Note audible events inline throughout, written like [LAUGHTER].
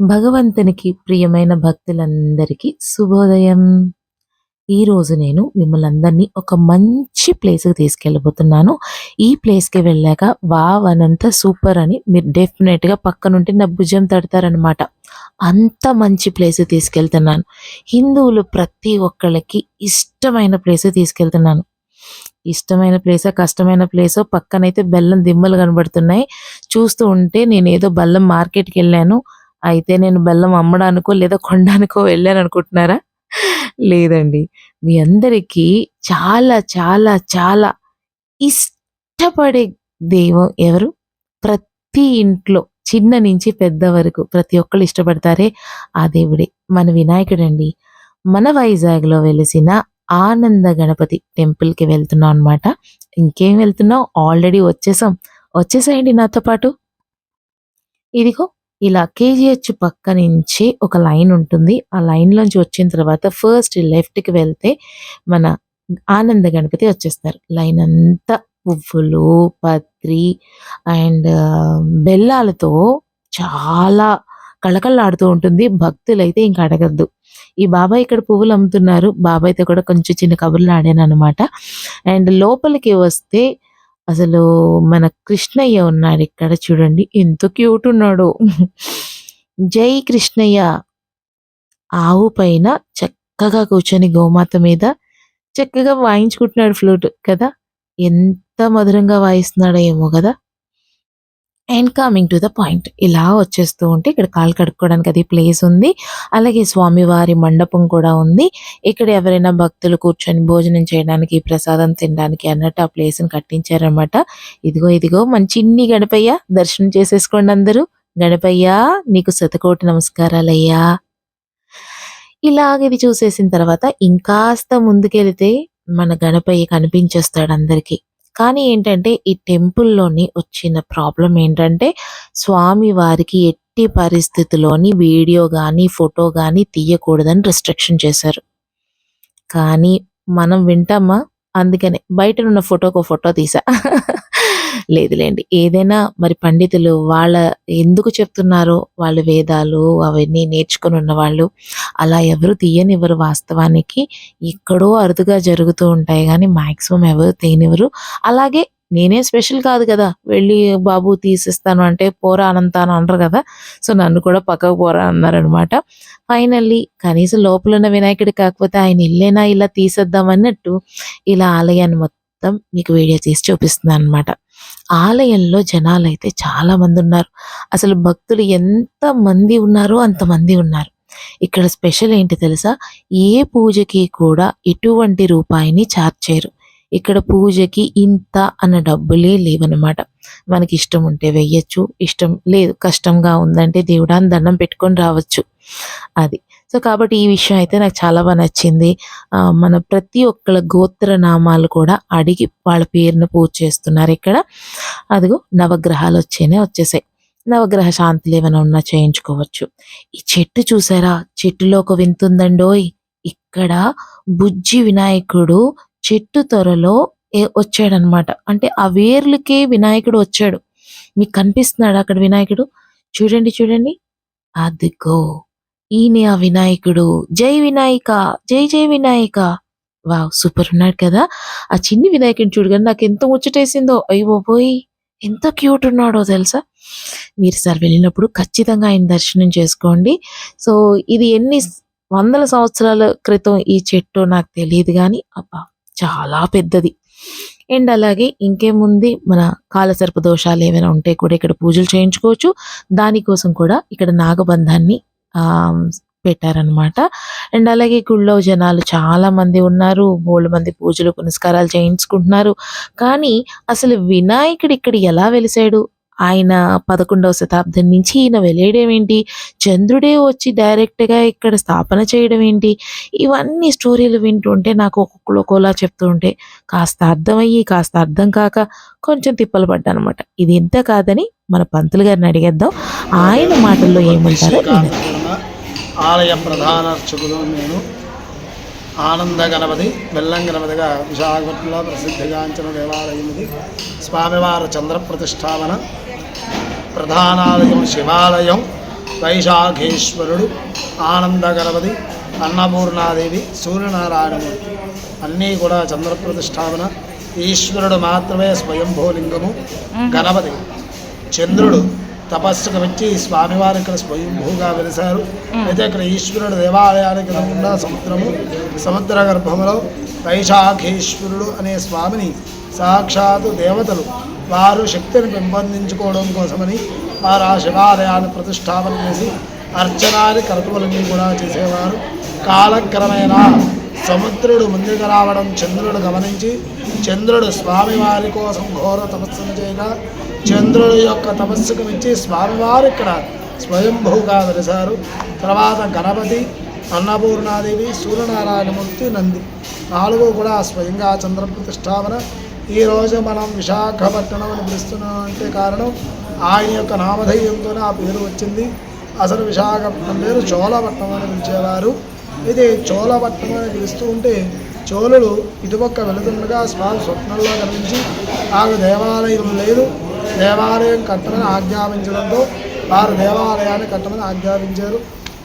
భగవంతునికి ప్రియమైన భక్తులందరికీ శుభోదయం. ఈరోజు నేను మిమ్మల్ని అందరినీ ఒక మంచి ప్లేస్‌కి తీసుకెళ్ళబోతున్నాను. ఈ ప్లేస్‌కి వెళ్ళాక వావ్! అనంత సూపర్ అని మీరు డెఫినెట్గా పక్కనుంటే నా భుజం తడతారనమాట. అంత మంచి ప్లేస్ తీసుకెళ్తున్నాను. హిందువులు ప్రతి ఒక్కళ్ళకి ఇష్టమైన ప్లేస్ తీసుకెళ్తున్నాను. ఇష్టమైన ప్లేసో, కష్టమైన ప్లేసో పక్కనైతే బెల్లం దిమ్మలు కనబడుతున్నాయి. చూస్తూ ఉంటే నేనేదో బెల్లం మార్కెట్‌కెళ్ళాను. అయితే నేను బెల్లం అమ్మడానికో, లేదా కొనడానికో వెళ్ళాననుకుంటున్నారా? లేదండి. మీ అందరికీ చాలా, చాలా, చాలా ఇష్టపడే దైవం ఎవరు? ప్రతి ఇంట్లో చిన్న నుంచి పెద్ద వరకు ప్రతి ఒక్కళ్ళు ఇష్టపడతారే ఆ దేవుడే. మన వినాయకుడండి. మన వైజాగ్‌లో వెలిసిన ఆనంద గణపతి టెంపుల్‌కి వెళ్తున్నాం అనమాట. ఇంకేం వెళ్తున్నాం ఆల్రెడీ వచ్చేసాం. వచ్చేసాయండి నాతో పాటు. ఇదిగో ఇలా కేజీహెచ్ పక్క నుంచి ఒక లైన్ ఉంటుంది. ఆ లైన్‌లోంచి వచ్చిన తర్వాత ఫస్ట్ లెఫ్ట్‌కి వెళ్తే మన ఆనంద గణపతి వచ్చేస్తారు. లైన్ అంతా పువ్వులు, పత్రి అండ్ బెల్లాలతో చాలా కళకళలాడుతూ ఉంటుంది. భక్తులైతే ఇంకా అడగద్దు ఈ బాబాయ్ ఇక్కడ పువ్వులు అమ్ముతున్నారు. బాబాయ్‌తో కూడా కొంచెం చిన్న కబుర్లు ఆడాను అనమాట అండ్ లోపలికి వస్తే అసలు మన కృష్ణయ్య ఉన్నాడు ఇక్కడ చూడండి. ఎంత క్యూట్ ఉన్నాడో. జై కృష్ణయ్య. ఆవు పైన చక్కగా కూర్చొని గోమాత మీద చక్కగా వాయించుకుంటున్నాడు ఫ్లూట్ కదా! ఎంత మధురంగా వాయిస్తున్నాడో ఏమో కదా and coming to the point. ఇలా వచ్చేస్తూ ఉంటే ఇక్కడ కాళ్ళు కడుక్కోవడానికి అది ప్లేస్ ఉంది. అలాగే స్వామివారి మండపం కూడా ఉంది. ఇక్కడ ఎవరైనా భక్తులు కూర్చొని భోజనం చేయడానికి, ప్రసాదం తినడానికి అన్నట్టు ఆ ప్లేస్‌ని కట్టించారనమాట. ఇదిగో ఇదిగో మన చిన్ని గణపయ్య దర్శనం చేసేసుకోండి అందరూ. గణపయ్య నీకు శతకోటి నమస్కారాలయ్యా. ఇలాగ ఇది చూసేసిన తర్వాత ఇంకాస్త ముందుకెళితే మన గణపయ్య కనిపించేస్తాడు అందరికీ కానీ ఏంటంటే ఈ టెంపుల్‌లోని వచ్చిన ప్రాబ్లం ఏంటంటే స్వామి వారికి ఎట్టి పరిస్థితిలోని వీడియో కానీ ఫోటో కానీ తీయకూడదని రిస్ట్రిక్షన్ చేశారు. కానీ మనం వింటామా? అందుకనే బయట ఉన్న ఫోటోకు ఫోటో తీసా. [LAUGHS] లేదులేండి ఏదైనా మరి పండితులు వాళ్ళ ఎందుకు చెప్తున్నారో వాళ్ళు వేదాలు అవన్నీ నేర్చుకొని ఉన్నవాళ్ళు అలా ఎవరు తీయనివ్వరు వాస్తవానికి. ఎక్కడో అరుదుగా జరుగుతూ ఉంటాయి కానీ మాక్సిమం ఎవరు తీయనివ్వరు. అలాగే నేనే స్పెషల్ కాదు కదా వెళ్ళి బాబు తీసిస్తాను అంటే పోరా అనంత అని అనరు కదా సో నన్ను కూడా పక్కకు పోరా అన్నారనమాట. ఫైనల్లీ కనీసం లోపల ఉన్న వినాయకుడు కాకపోతే ఆయన ఇల్లేనా ఇలా తీసేద్దాం అన్నట్టు ఇలా ఆలయాన్ని మొత్తం మీకు వీడియో తీసి చూపిస్తున్నాననమాట. ఆలయంలో జనాలైతే చాలా మందున్నారు. అసలు భక్తులు ఎంతమంది ఉన్నారో అంతమంది ఉన్నారు. ఇక్కడ స్పెషల్ ఏంటి తెలుసా? ఏ పూజకి కూడా ఎటువంటి రూపాయిని చార్జ్ చేయరు. ఇక్కడ పూజకి ఇంత అన్న డబ్బులే లేవన్నమాట మనకి ఇష్టం ఉంటే వెయ్యొచ్చు. ఇష్టం లేదు కష్టంగా ఉందంటే దేవుడాన్ని దండం పెట్టుకొని రావచ్చు. అది. సో కాబట్టి ఈ విషయం అయితే నాకు చాలా బాగా నచ్చింది. మన ప్రతి ఒక్కళ్ళ గోత్ర నామాలు కూడా అడిగి వాళ్ళ పేరును పూజ చేస్తున్నారు ఇక్కడ అదిగో నవగ్రహాలు వచ్చేనే వచ్చేసాయి. నవగ్రహ శాంతులు ఏమైనా ఉన్నా చేయించుకోవచ్చు. ఈ చెట్టు చూసారా? చెట్టులో ఒక వింతుందండోయ్! ఇక్కడ బుజ్జి వినాయకుడు చెట్టు త్వరలో వచ్చాడనమాట. అంటే ఆ వేర్లకే వినాయకుడు వచ్చాడు. మీకు కనిపిస్తున్నాడు అక్కడ వినాయకుడు? చూడండి చూడండి. అదిగో! ఈయనే ఆ వినాయకుడు. జై వినాయక! జై జై వినాయక! వావ్! సూపర్ ఉన్నాడు కదా! ఆ చిన్ని వినాయకుడిని చూడగానే నాకు ఎంత ముచ్చటేసిందో. అయ్యో బాబోయ్! ఎంత క్యూట్ ఉన్నాడో తెలుసా? మీరు సార్ వెళ్ళినప్పుడు ఖచ్చితంగా ఆయన దర్శనం చేసుకోండి. సో ఇది ఎన్ని వందల సంవత్సరాల క్రితం ఈ చెట్టు నాకు తెలియదు కానీ అబ్బా! చాలా పెద్దది. అండ్ అలాగే ఇంకేముంది మన కాలసర్ప దోషాలు ఏమైనా ఉంటే కూడా ఇక్కడ పూజలు చేయించుకోవచ్చు. దానికోసం కూడా ఇక్కడ నాగబంధాన్ని పెట్టారనమాట. అండ్ అలాగే గుడిలో జనాలు చాలా మంది ఉన్నారు. బోలెడుమంది పూజలు, పునస్కారాలు చేయించుకుంటున్నారు. కానీ అసలు వినాయకుడు ఇక్కడ ఎలా వెలిసాడు? ఆయన 11వ శతాబ్దం నుంచి ఈయన వెళ్ళేయడం ఏంటి? చంద్రుడే వచ్చి డైరెక్ట్‌గా ఇక్కడ స్థాపన చేయడం ఏంటి? ఇవన్నీ స్టోరీలు వింటుంటే నాకు ఒక్కొక్కలోకోలా చెప్తూ ఉంటే కాస్త అర్థమయ్యి, కాస్త అర్థం కాక కొంచెం తిప్పలు పడ్డాననమాట. ఇది ఇంత కాదని మన పంతులు గారిని అడిగేద్దాం. ఆయన మాటల్లో ఏమంటారో ఆలయ ప్రధాన అర్చకుడు నేను. ఆనంద గణపతి బెల్లం గణపతిగా విశాఖపట్నంలో ప్రసిద్ధిగాంచిన దేవాలయం ఇది. స్వామివారి చంద్ర ప్రతిష్టాపన ప్రధానాలయం శివాలయం వైశాఖేశ్వరుడు ఆనంద గణపతి అన్నపూర్ణాదేవి సూర్యనారాయణమూర్తి. అన్నీ కూడా చంద్ర ప్రతిష్టాపన ఈశ్వరుడు మాత్రమే స్వయంభూలింగము. గణపతి చంద్రుడు తపస్సుకు వచ్చి స్వామివారు ఇక్కడ స్వయంభూగా వెలిశారు. అయితే ఇక్కడ ఈశ్వరుడు దేవాలయానికి రాకుండా సముద్రము సముద్ర గర్భంలో వైశాఖేశ్వరుడు అనే స్వామిని సాక్షాత్తు దేవతలు వారు శక్తిని పెంపొందించుకోవడం కోసమని వారు ఆ శివాలయాన్ని ప్రతిష్టాపన చేసి అర్చనాది కర్తువులన్నీ కూడా చేసేవారు. కాలక్రమేణా సముద్రుడు ముందుకు రావడం చంద్రుడు గమనించి చంద్రుడు స్వామివారి కోసం ఘోర తపస్సును చేయగా చంద్రుడు యొక్క తపస్సుకు మెచ్చి స్వామివారు ఇక్కడ స్వయంభూగా వెలిశారు తర్వాత గణపతి అన్నపూర్ణాదేవి సూర్యనారాయణమూర్తి నంది నాలుగు కూడా స్వయంగా చంద్ర ప్రతిష్టాపన. ఈరోజు మనం విశాఖపట్నం అని పిలుస్తున్నాం అంటే కారణం ఆయన యొక్క నామధేయంతోనే ఆ పేరు వచ్చింది. అసలు విశాఖపట్నం పేరు చోళపట్నం అని పిలిచేవారు. ఇది చోళపట్నం అని పిలుస్తూ ఉంటే చోళులు ఇటుపక్క వెళుతుండగా స్వామి స్వప్నంలో కనిపించి నాకు దేవాలయం లేదు. దేవాలయం కట్టమని ఆజ్ఞాపించడంతో వారు దేవాలయాన్ని కట్టమని ఆజ్ఞాపించారు.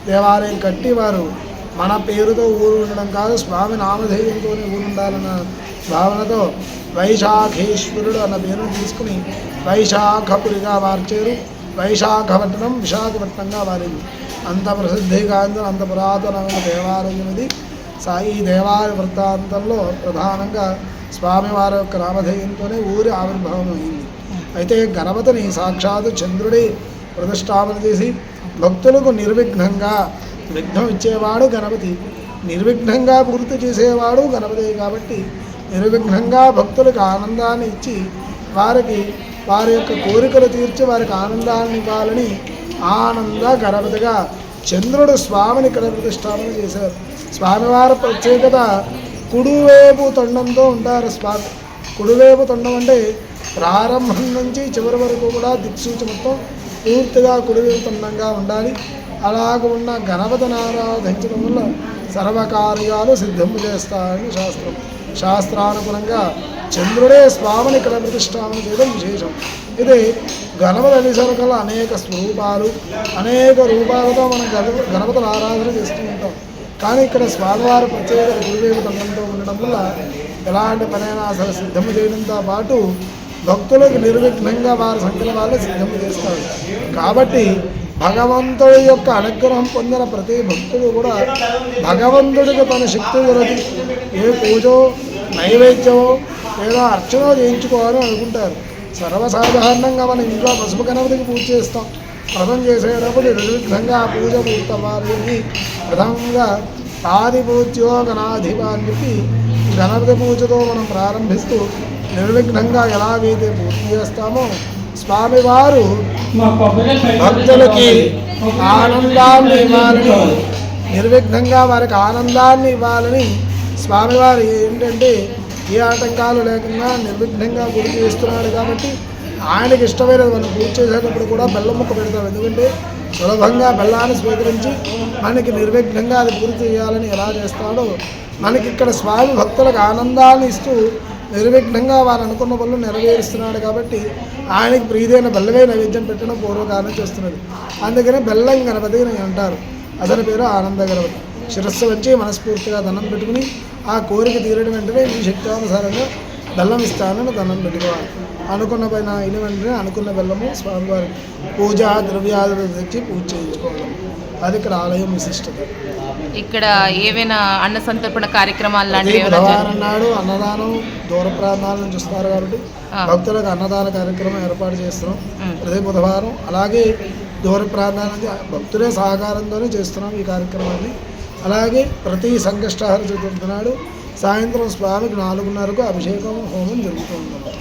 దేవాలయం కట్టి వారు మన పేరుతో ఊరు ఉండడం కాదు స్వామి నామధేయంతోనే ఊరు ఉండాలన్న భావనతో వైశాఖేశ్వరుడు అన్న పేరును తీసుకుని వైశాఖపురిగా మార్చారు. వైశాఖపట్నం విశాఖపట్నంగా మారింది. అంత ప్రసిద్ధిగాంచిన అంత పురాతనమైన దేవాలయం ఇది. సా ఈ దేవాలయ వృత్తాంతంలో ప్రధానంగా స్వామివారి యొక్క నామధేయంతోనే ఊరి ఆవిర్భావం అయింది. అయితే గణపతిని సాక్షాత్ చంద్రుడి ప్రతిష్టాపన చేసి భక్తులకు నిర్విఘ్నంగా విఘ్నం ఇచ్చేవాడు గణపతి. నిర్విఘ్నంగా పూర్తి చేసేవాడు గణపతి కాబట్టి నిర్విఘ్నంగా భక్తులకు ఆనందాన్ని ఇచ్చి వారికి వారి యొక్క కోరికలు తీర్చి వారికి ఆనందాన్ని ఇవ్వాలని ఆనంద గణపతిగా చంద్రుడు స్వామిని ఇక్కడ ప్రతిష్టాపన చేశారు. స్వామివారి ప్రత్యేకత కుడివేపు తొండంతో ఉంటారు స్వామి. కుడివేపు తొండం అంటే ప్రారంభం నుంచి చివరి వరకు కూడా దిక్సూచి మొత్తం పూర్తిగా కుడివేపు తొండంగా ఉండాలి. అలాగ ఉన్న గణపతిని ఆరాధించడం వల్ల సర్వకార్యాలు సిద్ధము చేస్తారని శాస్త్రం. శాస్త్రానుగుణంగా చంద్రుడే స్వామిని ఇక్కడ ప్రతిష్టాపన చేయడం విశేషం. ఇది గణపతి అభిసరకల అనేక స్వరూపాలు అనేక రూపాలతో మనం గణ గణపతులు ఆరాధన చేస్తూ ఉంటాం. కానీ ఇక్కడ స్వామివారి ప్రత్యేక గురుదేవి దండంతో ఉండడం వల్ల ఎలాంటి పనైనా అసలు సిద్ధం చేయడంతో పాటు భక్తులకు నిర్విఘ్నంగా వారి సంఖ్యల వాళ్ళు సిద్ధం చేస్తారు. కాబట్టి భగవంతుడి యొక్క అనుగ్రహం పొందిన ప్రతి భక్తుడు కూడా భగవంతుడికి తన శక్తి కొలది. ఏ పూజో నైవేద్యమో లేదా అర్చనో చేయించుకోవాలని అనుకుంటారు. సర్వసాధారణంగా మన ఇంట్లో పసుపు గణపతికి పూజ చేస్తాం. వ్రతం చేసేటప్పుడు నిర్విఘ్నంగా పూజ పూర్తవ్వాలి. అని ప్రథమంగా ఆది పూజ్యో గణాధిప అని చెప్పి గణపతి పూజతో మనం ప్రారంభిస్తూ నిర్విఘ్నంగా ఎలాగైతే పూర్తి చేస్తామో స్వామివారు భక్తులకి ఆనందాన్ని ఇవ్వాలని నిర్విఘ్నంగా వారికి ఆనందాన్ని ఇవ్వాలని స్వామివారు ఏంటంటే ఏ ఆటంకాలు లేకుండా నిర్విఘ్నంగా గురి చేస్తున్నాడు కాబట్టి ఆయనకి ఇష్టమైనది మనం పూజ చేసేటప్పుడు కూడా బెల్లం ముక్క పెడతాం. ఎందుకంటే సులభంగా బెల్లాన్ని స్వీకరించి మనకి నిర్విఘ్నంగా అది పూర్తి చేయాలని ఎలా చేస్తాడో మనకి ఇక్కడ స్వామి భక్తులకు ఆనందాన్ని ఇస్తూ నిర్విఘ్నంగా వారు అనుకున్న పనులు నెరవేరుస్తున్నాడు కాబట్టి ఆయనకి ప్రీతైన బెల్లమే నైవేద్యం పెట్టడం పూర్వకాలం చేస్తున్నది. అందుకని బెల్లం గణపతి అని అంటారు. అతని పేరు ఆనంద గణపతి. శిరస్సు వచ్చి మనస్ఫూర్తిగా దండం పెట్టుకుని ఆ కోరిక తీరడం వెంటనే మీ శక్తానుసారంగా బెల్లం ఇస్తానని దండం పెట్టుకోవాలి. అనుకున్న పైన అయిన వెంటనే అనుకున్న బెల్లము స్వామివారి పూజ ద్రవ్యాలు తెచ్చి పూజ చేయించుకోవడం. అది ఇక్కడ ఆలయం విశిష్టత. ఇక్కడ ఏవైనా అన్న సంతర్పణ కార్యక్రమాలు లాంటివి నాడు అన్నదానం దూర ప్రాంతాల నుంచి వస్తారు కాబట్టి. భక్తులకు అన్నదాన కార్యక్రమం ఏర్పాటు చేస్తున్నాం. ప్రతి బుధవారం. అలాగే దూర ప్రాంతాల నుంచి భక్తులే సహకారంతోనే చేస్తున్నాం ఈ కార్యక్రమాన్ని. అలాగే ప్రతి సంకష్టహార చతుర్థి నాడు సాయంత్రం స్వామికి నాలుగున్నరకు అభిషేకం హోమం జరుగుతూ ఉంటుంది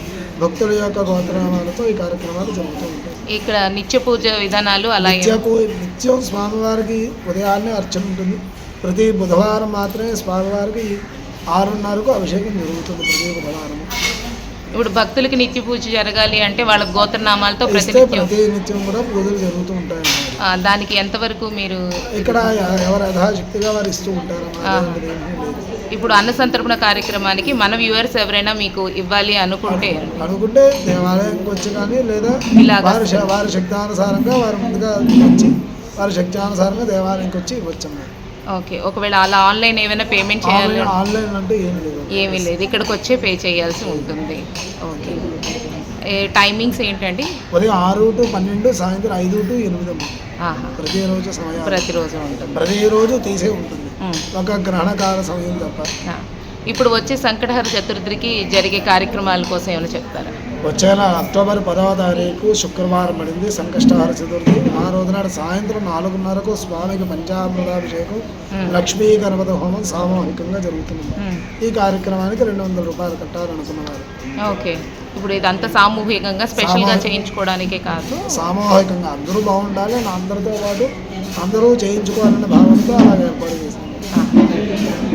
భక్తుల యొక్క గోత్రనామాలతో ఈ కార్యక్రమాలు జరుగుతూ ఉంటాయి. ఇక్కడ నిత్య పూజ విధానాలు అలాగే నిత్యం స్వామివారికి ఉదయాన్నే అర్చన ఉంటుంది. ప్రతి బుధవారం మాత్రమే స్వామివారికి ఆరున్నరకు అభిషేకం జరుగుతుంది. ప్రతి బుధవారం ఇప్పుడు భక్తులకి నిత్య పూజ జరగాలి అంటే వాళ్ళ గోత్రనామాలతో ప్రతినిత్యం. ప్రతి నిత్యం కూడా పూజలు జరుగుతూ ఉంటాయి దానికి ఎంతవరకు మీరు ఇక్కడ ఎవరు యథాశక్తిగా వారు ఇస్తూ ఉంటారు. ఇప్పుడు అన్న సంతర్పణ కార్యక్రమానికి మన వ్యూవర్స్ ఎవరైనా మీకు ఇవ్వాలి అనుకుంటే అనుకుంటే దేవాలయానికి వచ్చి కానీ లేదా వారి వారి శక్తానుసారంగా వారు ముందుగా వచ్చి వారి శక్త్యానుసారంగా దేవాలయంకి వచ్చి ఇవ్వచ్చమ్మా ఓకే ఒకవేళ అలా ఆన్లైన్ ఏమైనా పేమెంట్ చేయాలి ఆన్లైన్ అంటే ఏం లేదు. ఏమీ లేదు. ఇక్కడికి వచ్చే పే చేయాల్సి ఉంటుంది. ఓకే. టైమింగ్స్ ఏంటండి? ఉదయం ఆరు టు పన్నెండు సాయంత్రం ఐదు టు ఎనిమిది ప్రతిరోజు సమయం ప్రతిరోజు ఉంటుంది. ప్రతిరోజు తీసే ఉంటుంది. ఒక గ్రహణకాల సమయం తప్ప. ఇప్పుడు వచ్చే సంకటహర చతుర్థికి జరిగే కార్యక్రమాల కోసం ఏమైనా చెప్తారా? వచ్చే నెల అక్టోబర్ పదవ తారీఖు శుక్రవారం పడింది. సంకష్టహార చతుర్థి. ఆ రోజు నాడు సాయంత్రం నాలుగున్నరకు స్వామికి పంచామృతాభిషేకం. లక్ష్మీ గణపతి హోమం సామూహికంగా జరుగుతుంది. ఈ కార్యక్రమానికి రెండు వందల రూపాయలు కట్టాలనుకున్నవారు. ఓకే. ఇప్పుడు ఇదంతా సామూహికంగా స్పెషల్గా చేయించుకోవడానికే కాదు. సామూహికంగా అందరూ బాగుండాలి అందరితో పాటు అందరూ చేయించుకోవాలనే భావనతో అలాగ ఏర్పాటు చేశాను. సరే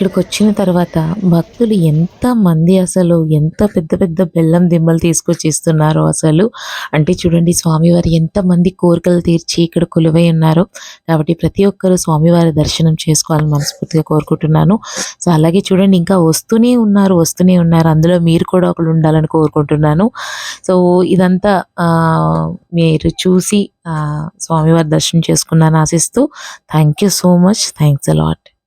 ఇక్కడికి వచ్చిన తర్వాత భక్తులు ఎంత మంది అసలు ఎంత పెద్ద పెద్ద బెల్లం దిమ్మలు తీసుకొచ్చి ఇస్తున్నారో అసలు? అంటే చూడండి స్వామివారి ఎంత మంది కోరికలు తీర్చి ఇక్కడ కొలువై ఉన్నారో. కాబట్టి ప్రతి ఒక్కరూ స్వామివారి దర్శనం చేసుకోవాలని మనస్ఫూర్తిగా కోరుకుంటున్నాను. సో అలాగే చూడండి ఇంకా వస్తూనే ఉన్నారు వస్తూనే ఉన్నారు. అందులో మీరు కూడా ఒకరు ఉండాలని కోరుకుంటున్నాను. సో ఇదంతా ఆ, మీరు చూసి ఆ, స్వామివారి దర్శనం చేసుకున్నాను ఆశిస్తూ thank you so much thanks a lot